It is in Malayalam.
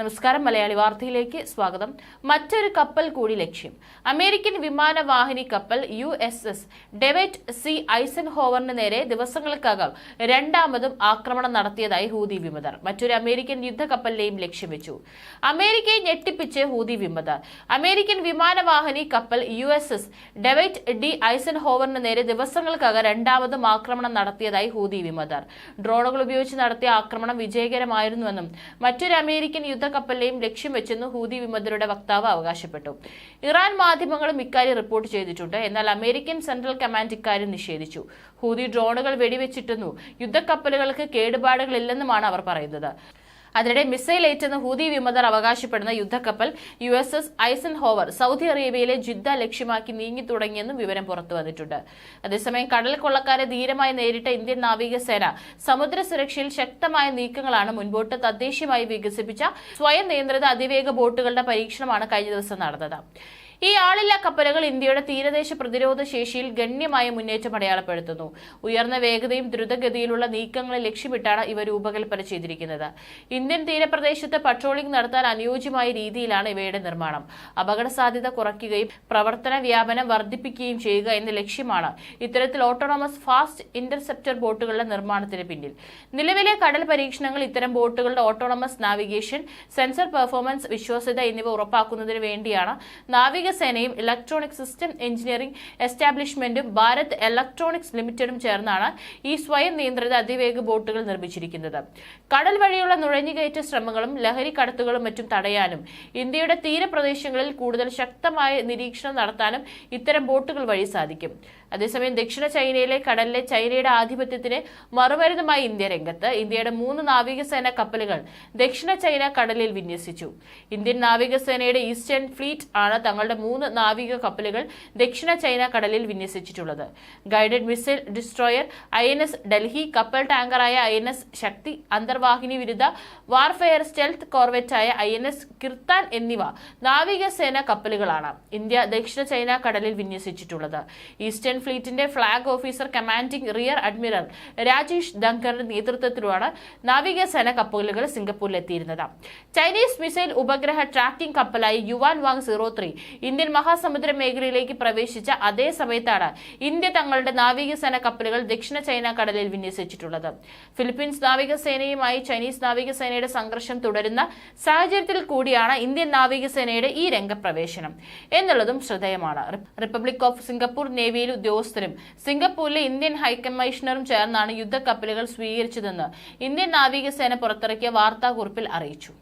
നമസ്കാരം മലയാളി വാർത്തയിലേക്ക് സ്വാഗതം. മറ്റൊരു കപ്പൽ കൂടി ലക്ഷ്യം. അമേരിക്കൻ വിമാനവാഹിനി കപ്പൽ U S S Dwight C ഐസൻ ഹോവറിന് നേരെ ദിവസങ്ങൾക്കകം രണ്ടാമതും ആക്രമണം നടത്തിയതായി ഹൂതി വിമതർ. മറ്റൊരു അമേരിക്കൻ യുദ്ധക്കപ്പലിനെയും ലക്ഷ്യം വെച്ചു. അമേരിക്കയെ ഞെട്ടിപ്പിച്ച് ഹൂതി വിമതർ. അമേരിക്കൻ വിമാനവാഹിനി കപ്പൽ U S S Dwight D ഐസൻ ഹോവറിന് നേരെ ദിവസങ്ങൾക്കകം രണ്ടാമതും ആക്രമണം നടത്തിയതായി ഹൂതി വിമതർ. ഡ്രോണുകൾ ഉപയോഗിച്ച് നടത്തിയ ആക്രമണം വിജയകരമായിരുന്നുവെന്നും മറ്റൊരു അമേരിക്കൻ യുദ്ധക്കപ്പലിനെയും ലക്ഷ്യം വെച്ചെന്ന് ഹൂതി വിമതരുടെ വക്താവ് അവകാശപ്പെട്ടു. ഇറാൻ മാധ്യമങ്ങളും ഇക്കാര്യം റിപ്പോർട്ട് ചെയ്തിട്ടുണ്ട്. എന്നാൽ അമേരിക്കൻ സെൻട്രൽ കമാൻഡ് ഇക്കാര്യം നിഷേധിച്ചു. ഹൂതി ഡ്രോണുകൾ വെടിവെച്ചിട്ടെന്നു. യുദ്ധക്കപ്പലുകൾക്ക് കേടുപാടുകളില്ലെന്നുമാണ് അവർ പറയുന്നത്. അതിനിടെ മിസൈൽ ഏറ്റെന്ന് ഹൂതി വിമതർ അവകാശപ്പെടുന്ന യുദ്ധക്കപ്പൽ U S S Eisenhower Saudi അറേബ്യയിലെ ജിദ്ദ ലക്ഷ്യമാക്കി നീങ്ങി തുടങ്ങിയെന്നും വിവരം പുറത്തു വന്നിട്ടുണ്ട്. അതേസമയം കടൽ കൊള്ളക്കാരെ ധീരമായി നേരിട്ട ഇന്ത്യൻ നാവികസേന സമുദ്ര സുരക്ഷയിൽ ശക്തമായ നീക്കങ്ങളാണ് മുൻപോട്ട് തദ്ദേശീയമായി വികസിപ്പിച്ച സ്വയം നിയന്ത്രിത അതിവേഗ ബോട്ടുകളുടെ പരീക്ഷണമാണ് കഴിഞ്ഞ ദിവസം നടന്നത്. ഈ ആളില്ലാ കപ്പലുകൾ ഇന്ത്യയുടെ തീരദേശ പ്രതിരോധ ശേഷിയിൽ ഗണ്യമായ മുന്നേറ്റം അടയാളപ്പെടുത്തുന്നു. ഉയർന്ന വേഗതയും ദ്രുതഗതിയിലുള്ള നീക്കങ്ങളെ ലക്ഷ്യമിട്ടാണ് ഇവ രൂപകൽപ്പന ചെയ്തിരിക്കുന്നത്. ഇന്ത്യൻ തീരപ്രദേശത്ത് പട്രോളിംഗ് നടത്താൻ അനുയോജ്യമായ രീതിയിലാണ് ഇവയുടെ നിർമ്മാണം. അപകട സാധ്യത കുറയ്ക്കുകയും പ്രവർത്തന വ്യാപനം വർദ്ധിപ്പിക്കുകയും ചെയ്യുക എന്ന ലക്ഷ്യമാണ് ഇത്തരത്തിൽ ഓട്ടോണോമസ് ഫാസ്റ്റ് ഇന്റർസെപ്റ്റർ ബോട്ടുകളുടെ നിർമ്മാണത്തിന് പിന്നിൽ. നിലവിലെ കടൽ പരീക്ഷണങ്ങൾ ഇത്തരം ബോട്ടുകളുടെ ഓട്ടോണോമസ് നാവിഗേഷൻ സെൻസർ പെർഫോമൻസ് വിശ്വാസ്യത എന്നിവ ഉറപ്പാക്കുന്നതിന് വേണ്ടിയാണ് നാവികസേനയും ഇലക്ട്രോണിക് സിസ്റ്റം എഞ്ചിനീയറിംഗ് എസ്റ്റാബ്ലിഷ്മെന്റും ഭാരത് ഇലക്ട്രോണിക്സ് ലിമിറ്റഡും ചേർന്നാണ് ഈ സ്വയം നിയന്ത്രിത അതിവേഗ ബോട്ടുകൾ നിർമ്മിച്ചിരിക്കുന്നത്. കടൽ വഴിയുള്ള നുഴഞ്ഞുകയറ്റ ശ്രമങ്ങളും ലഹരി കടത്തുകളും മറ്റും തടയാനും ഇന്ത്യയുടെ തീരപ്രദേശങ്ങളിൽ കൂടുതൽ ശക്തമായ നിരീക്ഷണം നടത്താനും ഇത്തരം ബോട്ടുകൾ വഴി സാധിക്കും. അതേസമയം ദക്ഷിണ ചൈനയിലെ കടലിലെ ചൈനയുടെ ആധിപത്യത്തിന് മറുമരുന്നുമായി ഇന്ത്യ രംഗത്ത് ഇന്ത്യയുടെ മൂന്ന് നാവികസേന കപ്പലുകൾ ദക്ഷിണ ചൈന കടലിൽ വിന്യസിച്ചു. ഇന്ത്യൻ നാവികസേനയുടെ ഈസ്റ്റേൺ ഫ്ലീറ്റ് ആണ് തങ്ങളുടെ മൂന്ന് നാവിക കപ്പലുകൾ ദക്ഷിണ ചൈന കടലിൽ വിന്യസിച്ചിട്ടുള്ളത്. Guided missile destroyer I N S Delhi കപ്പൽ ടാങ്കറായ ഐ എൻ എസ് ശക്തി അന്തർവാഹിനി വിരുദ്ധ വാർഫെയർ സ്റ്റെൽത്ത് കോർവെറ്റായ ഐ എൻ എസ് കിർത്താൻ എന്നിവ നാവികസേന കപ്പലുകളാണ് ഇന്ത്യ ദക്ഷിണ ചൈന കടലിൽ വിന്യസിച്ചിട്ടുള്ളത്. Eastern ഫ്ലീറ്റിന്റെ flag officer commanding rear admiral Rajesh ദങ്കറിന്റെ നേതൃത്വത്തിലാണ് നാവികസേന കപ്പലുകൾ സിംഗപ്പൂരിലെത്തിയിരുന്നത്. ചൈനീസ് മിസൈൽ ഉപഗ്രഹ tracking കപ്പലായി Yuan Wang zero three Indian മഹാസമുദ്ര മേഖലയിലേക്ക് പ്രവേശിച്ച അതേ സമയത്താണ് ഇന്ത്യ തങ്ങളുടെ നാവികസേന കപ്പലുകൾ ദക്ഷിണ ചൈന കടലിൽ വിന്യസിച്ചിട്ടുള്ളത്. ഫിലിപ്പീൻസ് നാവികസേനയുമായി ചൈനീസ് നാവികസേനയുടെ സംഘർഷം തുടരുന്ന സാഹചര്യത്തിൽ കൂടിയാണ് ഇന്ത്യൻ നാവികസേനയുടെ ഈ രംഗപ്രവേശനം. എന്നുള്ളതും ശ്രദ്ധേയമാണ്. റിപ്പബ്ലിക് ഓഫ് സിംഗപ്പൂർ നേവിയിലെ ഉദ്യോഗസ്ഥരും സിംഗപ്പൂരിലെ ഇന്ത്യൻ ഹൈക്കമ്മീഷണറും ചേർന്നാണ് യുദ്ധ കപ്പലുകൾ സ്വീകരിച്ചതെന്ന് ഇന്ത്യൻ നാവികസേന പുറത്തിറക്കിയ വാർത്താക്കുറിപ്പിൽ അറിയിച്ചു.